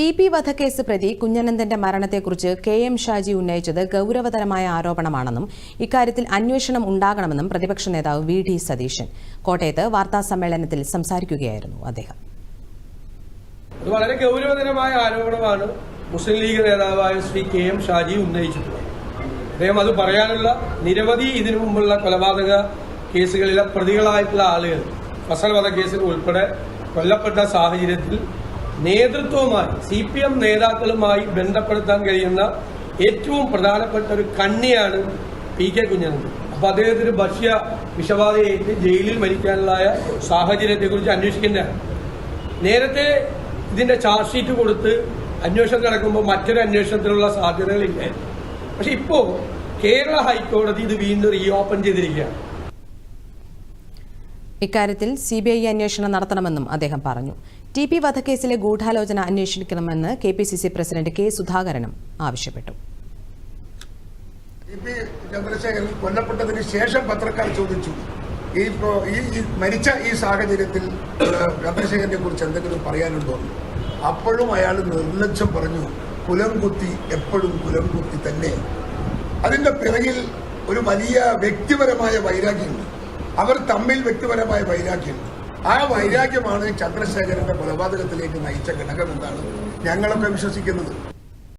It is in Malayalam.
ടി പി വധക്കേസ് പ്രതി കുഞ്ഞനന്ദന്റെ മരണത്തെക്കുറിച്ച് കെ എം ഷാജി ഉന്നയിച്ചത് ഗൌരവതരമായ ആരോപണമാണെന്നും ഇക്കാര്യത്തിൽ അന്വേഷണം ഉണ്ടാകണമെന്നും പ്രതിപക്ഷ നേതാവ് വി ഡി സതീശൻ. കോട്ടയത്ത് വാർത്താസമ്മേളനത്തിൽ സംസാരിക്കുകയായിരുന്നു അദ്ദേഹം. വളരെ ഗൗരവതരമായ ആരോപണമാണ് മുസ്ലിം ലീഗ് നേതാവായ ശ്രീ കെ എം ഷാജി ഉന്നയിച്ചിട്ടുള്ളത്. അദ്ദേഹം അത് പറയാനുള്ള നിരവധി ഇതിനു മുമ്പുള്ള കൊലപാതക കേസുകളിലെ പ്രതികളായിട്ടുള്ള ആളുകൾ ഫസൽ വധക്കേസിൽ ഉൾപ്പെടെ കൊല്ലപ്പെട്ട സാഹചര്യത്തിൽ നേതൃത്വവുമായി സി പി എം നേതാക്കളുമായി ബന്ധപ്പെടുത്താൻ കഴിയുന്ന ഏറ്റവും പ്രധാനപ്പെട്ട ഒരു കണ്ണിയാണ് പി കെ കുഞ്ഞനന്ദൻ. അപ്പൊ അദ്ദേഹത്തിന് ഭക്ഷ്യ വിഷബാധയേറ്റ് ജയിലിൽ മരിക്കാനുള്ള സാഹചര്യത്തെക്കുറിച്ച് അന്വേഷിക്കേണ്ടതാണ്. നേരത്തെ ഇതിന്റെ ചാർജ് ഷീറ്റ് കൊടുത്ത് അന്വേഷണം നടക്കുമ്പോൾ മറ്റൊരു അന്വേഷണത്തിനുള്ള സാധ്യതകളില്ല. പക്ഷെ ഇപ്പോ കേരള ഹൈക്കോടതി ഇത് വീണ്ടും റീ ഓപ്പൺ ചെയ്തിരിക്കുകയാണ്. ഇക്കാര്യത്തിൽ സി ബി ഐ അന്വേഷണം നടത്തണമെന്നും അദ്ദേഹം പറഞ്ഞു. ടി പി വധക്കേസിലെ ഗൂഢാലോചന അന്വേഷിക്കണമെന്ന് K P C C president K സുധാകരനും ആവശ്യപ്പെട്ടു. ചന്ദ്രശേഖരൻ കൊല്ലപ്പെട്ടതിന് ശേഷം പത്രക്കാർ ചോദിച്ചു ഈ ഈ മരിച്ച ഈ സാഹചര്യത്തിൽ ചന്ദ്രശേഖരനെ കുറിച്ച് എന്തെങ്കിലും പറയാനുണ്ടോ അപ്പോഴും അയാൾ നിർലജ്ജം പറഞ്ഞു കുലം കുത്തി എപ്പോഴും കുലം കുത്തി തന്നെ. അതിന്റെ പിറകിൽ ഒരു വലിയ വ്യക്തിപരമായ വൈരാഗ്യമുണ്ട്. അവർ തമ്മിൽ വ്യക്തിപരമായ വൈരാഗ്യമുണ്ട് ആ വൈരാഗ്യമാണ് ചന്ദ്രശേഖരന്റെ കൊലപാതകത്തിലേക്ക് നയിച്ച ഘടകമെന്നാണ് ഞങ്ങളൊക്കെ വിശ്വസിക്കുന്നത്.